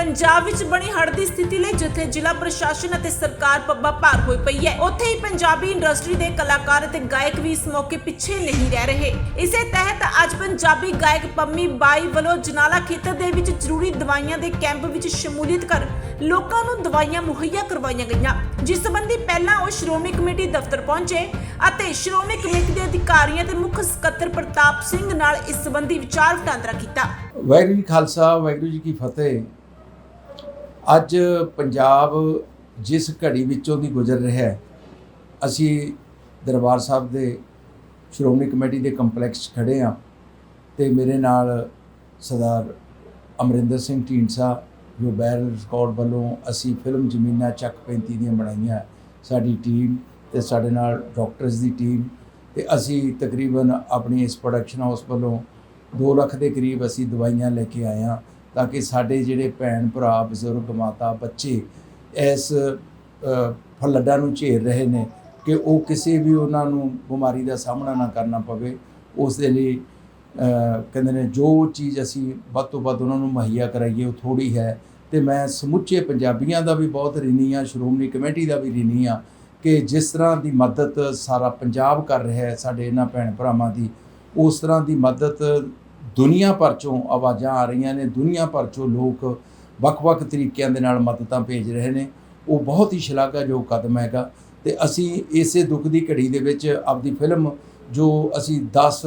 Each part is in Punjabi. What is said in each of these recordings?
ਪੰਜਾਬ ਵਿੱਚ ਬਣੀ ਹੜ੍ਹ ਦੀ ਸਥਿਤੀ ਲਈ ਜਿੱਥੇ ਜ਼ਿਲ੍ਹਾ ਪ੍ਰਸ਼ਾਸਨ ਅਤੇ ਸਰਕਾਰ ਪੱਬਾ ਭਾਰ ਹੋਈ ਪਈ ਹੈ, ਉੱਥੇ ਹੀ ਪੰਜਾਬੀ ਇੰਡਸਟਰੀ ਦੇ ਕਲਾਕਾਰ ਅਤੇ ਗਾਇਕ ਵੀ ਇਸ ਮੌਕੇ ਪਿੱਛੇ ਨਹੀਂ ਰਹਿ ਰਹੇ। ਇਸੇ ਤਹਿਤ ਅੱਜ ਪੰਜਾਬੀ ਗਾਇਕ ਪੰਮੀ ਬਾਈ ਵੱਲੋਂ ਜਨਾਲਾ ਖੇਤਰ ਦੇ ਵਿੱਚ ਜ਼ਰੂਰੀ ਦਵਾਈਆਂ ਦੇ ਕੈਂਪ ਵਿੱਚ ਸ਼ਮੂਲੀਅਤ ਕਰ ਲੋਕਾਂ ਨੂੰ ਦਵਾਈਆਂ ਮੁਹੱਈਆ ਕਰਵਾਈਆਂ ਗਈਆਂ। ਜਿਸ ਸੰਬੰਧੀ ਪਹਿਲਾਂ ਉਹ ਸ਼੍ਰੋਮਣੀ ਕਮੇਟੀ ਦਫ਼ਤਰ ਪਹੁੰਚੇ ਅਤੇ ਸ਼੍ਰੋਮਣੀ ਕਮੇਟੀ ਦੇ ਅਧਿਕਾਰੀਆਂ ਤੇ ਮੁੱਖ ਸਕੱਤਰ ਪ੍ਰਤਾਪ ਸਿੰਘ ਨਾਲ ਇਸ ਸੰਬੰਧੀ ਵਿਚਾਰ ਵਟਾਂਦਰਾ ਕੀਤਾ। ਵਾਹਿਗੁਰੂ ਜੀ ਖਾਲਸਾ, ਵਾਹਿਗੁਰੂ ਜੀ ਕੀ ਫਤਿਹ। ਅੱਜ ਪੰਜਾਬ ਜਿਸ ਘੜੀ ਵਿੱਚੋਂ ਦੀ ਗੁਜ਼ਰ ਰਿਹਾ ਹੈ, ਅਸੀਂ ਦਰਬਾਰ ਸਾਹਿਬ ਦੇ ਸ਼੍ਰੋਮਣੀ ਕਮੇਟੀ ਦੇ ਕੰਪਲੈਕਸ 'ਚ ਖੜੇ ਆ ਤੇ ਮੇਰੇ ਨਾਲ ਸਰਦਾਰ ਅਮਰਿੰਦਰ ਸਿੰਘ ਢੀਂਡਸਾ, ਜੋ ਬੈਰਲ ਰਿਕਾਰਡ ਵੱਲੋਂ ਅਸੀਂ ਫਿਲਮ ਜ਼ਮੀਨਾਂ ਚੱਕ 35 ਦੀਆਂ ਬਣਾਈਆਂ, ਸਾਡੀ ਟੀਮ ਤੇ ਸਾਡੇ ਨਾਲ ਡਾਕਟਰਸ ਦੀ ਟੀਮ ਤੇ ਅਸੀਂ ਤਕਰੀਬਨ ਆਪਣੀ ਇਸ ਪ੍ਰੋਡਕਸ਼ਨ ਹਾਊਸ ਵੱਲੋਂ 2 ਲੱਖ ਦੇ ਕਰੀਬ ਅਸੀਂ ਦਵਾਈਆਂ ਲੈ ਕੇ ਆਏ ਹਾਂ। ਤਾਂ ਕਿ ਸਾਡੇ ਜਿਹੜੇ ਭੈਣ ਭਰਾ, ਬਜ਼ੁਰਗ, ਮਾਤਾ, ਬੱਚੇ ਇਸ ਫਲੱਡਾਂ ਨੂੰ ਝੇਲ ਰਹੇ ਨੇ ਕਿ ਉਹ ਕਿਸੇ ਵੀ ਉਹਨਾਂ ਨੂੰ ਬਿਮਾਰੀ ਦਾ ਸਾਹਮਣਾ ਨਾ ਕਰਨਾ ਪਵੇ, ਉਸ ਦੇ ਲਈ ਕਹਿੰਦੇ ਨੇ ਜੋ ਚੀਜ਼ ਅਸੀਂ ਵੱਧ ਤੋਂ ਵੱਧ ਉਹਨਾਂ ਨੂੰ ਮੁਹੱਈਆ ਕਰਾਈਏ, ਉਹ ਥੋੜੀ ਹੈ। ਤੇ ਮੈਂ ਸਮੁੱਚੇ ਪੰਜਾਬੀਆਂ ਦਾ ਵੀ ਬਹੁਤ ਰਿਣੀ ਆ ਸ਼੍ਰੋਮਣੀ ਕਮੇਟੀ ਦਾ ਵੀ ਰਿਣੀ ਆ ਕਿ ਜਿਸ ਤਰ੍ਹਾਂ ਦੀ ਮਦਦ ਸਾਰਾ ਪੰਜਾਬ ਕਰ ਰਿਹਾ ਹੈ, ਸਾਡੇ ਇਹਨਾਂ ਭੈਣ ਭਰਾਵਾਂ ਦੀ, ਉਸ ਤਰ੍ਹਾਂ ਦੀ ਮਦਦ ਦੁਨੀਆ ਭਰ ਚੋਂ ਆਵਾਜ਼ਾਂ ਆ ਰਹੀਆਂ ਨੇ, ਦੁਨੀਆ ਭਰ ਚੋਂ ਲੋਕ ਵੱਖ-ਵੱਖ ਤਰੀਕਿਆਂ ਦੇ ਨਾਲ ਮਦਦਾਂ ਭੇਜ ਰਹੇ ਨੇ। ਉਹ ਬਹੁਤ ਹੀ ਸ਼ਲਾਘਾਯੋਗ ਕਦਮ ਹੈਗਾ ਤੇ ਅਸੀਂ ਇਸੇ ਦੁੱਖ ਦੀ ਘੜੀ ਦੇ ਵਿੱਚ ਆਪਦੀ ਫਿਲਮ ਜੋ ਅਸੀਂ 10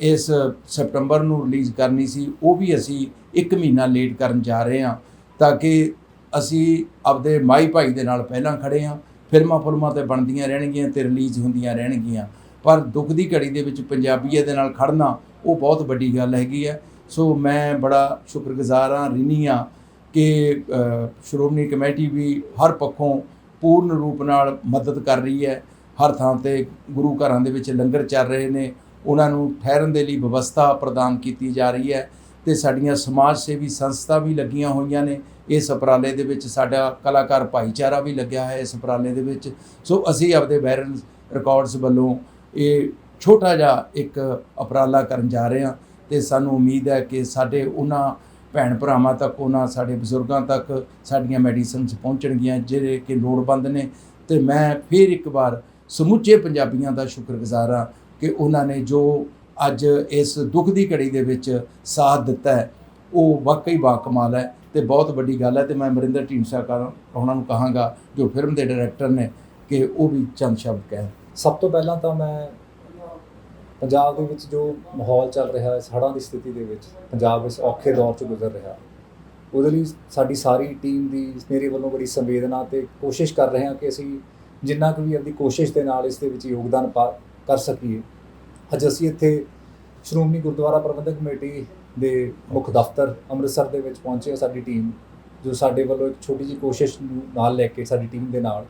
ਇਸ ਸਪਟੰਬਰ ਨੂੰ ਰਿਲੀਜ਼ ਕਰਨੀ ਸੀ, ਉਹ ਵੀ ਅਸੀਂ 1 ਮਹੀਨਾ ਲੇਟ ਕਰਨ ਜਾ ਰਹੇ ਹਾਂ ਤਾਂ ਕਿ ਅਸੀਂ ਆਪਦੇ ਮਾਈ ਭਾਈ ਦੇ ਨਾਲ ਪਹਿਲਾਂ ਖੜੇ ਹਾਂ ਫਿਲਮਾਂ ਫੁਲਮਾਂ ਤੇ ਬਣਦੀਆਂ ਰਹਿਣਗੀਆਂ ਤੇ ਰਿਲੀਜ਼ ਹੁੰਦੀਆਂ ਰਹਿਣਗੀਆਂ। ਪਰ ਦੁੱਖ ਦੀ ਘੜੀ ਦੇ ਵਿੱਚ ਪੰਜਾਬੀਏ ਦੇ ਨਾਲ ਖੜਨਾ ਉਹ ਬਹੁਤ ਵੱਡੀ ਗੱਲ ਹੈਗੀ ਹੈ। ਸੋ ਮੈਂ ਬੜਾ ਸ਼ੁਕਰਗੁਜ਼ਾਰ ਹਾਂ, ਰਿਣੀ ਹਾਂ ਕਿ ਸ਼੍ਰੋਮਣੀ ਕਮੇਟੀ ਵੀ ਹਰ ਪੱਖੋਂ ਪੂਰਨ ਰੂਪ ਨਾਲ ਮਦਦ ਕਰ ਰਹੀ ਹੈ। ਹਰ ਥਾਂ ਤੇ ਗੁਰੂ ਘਰਾਂ ਦੇ ਵਿੱਚ ਲੰਗਰ ਚੱਲ ਰਹੇ ਨੇ। ਉਹਨਾਂ ਨੂੰ ਠਹਿਰਨ ਦੇ ਲਈ ਵਿਵਸਥਾ ਪ੍ਰਦਾਨ ਕੀਤੀ ਜਾ ਰਹੀ ਹੈ ਤੇ ਸਾਡੀਆਂ ਸਮਾਜ ਸੇਵੀ ਸੰਸਥਾ ਵੀ ਲੱਗੀਆਂ ਹੋਈਆਂ ਨੇ। ਇਸ ਉਪਰਾਲੇ ਦੇ ਵਿੱਚ ਸਾਡਾ ਕਲਾਕਾਰ ਭਾਈਚਾਰਾ ਵੀ ਲੱਗਿਆ ਹੈ ਇਸ ਉਪਰਾਲੇ ਦੇ ਵਿੱਚ। ਸੋ ਅਸੀਂ ਆਪਦੇ ਵਾਇਰਲ ਰਿਕਾਰਡਸ ਵੱਲੋਂ ਇਹ ਛੋਟਾ ਜਿਹਾ ਇੱਕ ਉਪਰਾਲਾ ਕਰਨ ਜਾ ਰਹੇ ਹਾਂ ਤੇ ਸਾਨੂੰ ਉਮੀਦ ਹੈ ਕਿ ਸਾਡੇ ਉਹਨਾਂ ਭੈਣ ਭਰਾਵਾਂ ਤੱਕ, ਉਹਨਾਂ ਸਾਡੇ ਬਜ਼ੁਰਗਾਂ ਤੱਕ ਸਾਡੀਆਂ ਮੈਡੀਸਿਨਸ ਪਹੁੰਚਣਗੀਆਂ ਜਿਹੜੇ ਕਿ ਲੋੜਵੰਦ ਨੇ ਤੇ ਮੈਂ ਫਿਰ ਇੱਕ ਵਾਰ ਸਮੁੱਚੇ ਪੰਜਾਬੀਆਂ ਦਾ ਸ਼ੁਕਰਗੁਜ਼ਾਰ ਹਾਂ ਕਿ ਉਹਨਾਂ ਨੇ ਜੋ ਅੱਜ ਇਸ ਦੁੱਖ ਦੀ ਘੜੀ ਦੇ ਵਿੱਚ ਸਾਥ ਦਿੱਤਾ ਹੈ, ਉਹ ਵਾਕਈ ਬਾਕਮਾਲ ਹੈ ਤੇ ਬਹੁਤ ਵੱਡੀ ਗੱਲ ਹੈ ਤੇ ਮੈਂ ਅਮਰਿੰਦਰ ਢੀਂਡਸਾ ਕਰ, ਉਹਨਾਂ ਨੂੰ ਕਹਾਂਗਾ ਜੋ ਫਿਲਮ ਦੇ ਡਾਇਰੈਕਟਰ ਨੇ ਕਿ ਉਹ ਵੀ ਚੰਦ ਸ਼ਬਦ ਕਹਿਣ। ਸਭ ਤੋਂ ਪਹਿਲਾਂ ਤਾਂ ਮੈਂ ਪੰਜਾਬ ਦੇ ਵਿੱਚ ਜੋ ਮਾਹੌਲ ਚੱਲ ਰਿਹਾ ਹੈ ਹੜ੍ਹਾਂ ਦੀ ਸਥਿਤੀ ਦੇ ਵਿੱਚ, ਪੰਜਾਬ ਇਸ ਔਖੇ ਦੌਰ 'ਚ ਗੁਜ਼ਰ ਰਿਹਾ। ਉਹਦੇ ਲਈ ਸਾਡੀ ਸਾਰੀ ਟੀਮ ਦੀ ਮੇਰੇ ਵੱਲੋਂ ਬੜੀ ਸੰਵੇਦਨਾ ਤੇ ਕੋਸ਼ਿਸ਼ ਕਰ ਰਹੇ ਹਾਂ ਕਿ ਅਸੀਂ ਜਿੰਨਾ ਕੁ ਵੀ ਆਪਣੀ ਕੋਸ਼ਿਸ਼ ਦੇ ਨਾਲ ਇਸ ਦੇ ਵਿੱਚ ਯੋਗਦਾਨ ਪਾ, ਕਰ ਸਕੀਏ। ਅੱਜ ਅਸੀਂ ਇੱਥੇ ਸ਼੍ਰੋਮਣੀ ਗੁਰਦੁਆਰਾ ਪ੍ਰਬੰਧਕ ਕਮੇਟੀ ਦੇ ਮੁੱਖ ਦਫ਼ਤਰ ਅੰਮ੍ਰਿਤਸਰ ਦੇ ਵਿੱਚ ਪਹੁੰਚੇ ਹਾਂ, ਸਾਡੀ ਟੀਮ, ਜੋ ਸਾਡੇ ਵੱਲੋਂ ਇੱਕ ਛੋਟੀ ਜਿਹੀ ਕੋਸ਼ਿਸ਼ ਨੂੰ ਨਾਲ ਲੈ ਕੇ ਸਾਡੀ ਟੀਮ ਦੇ ਨਾਲ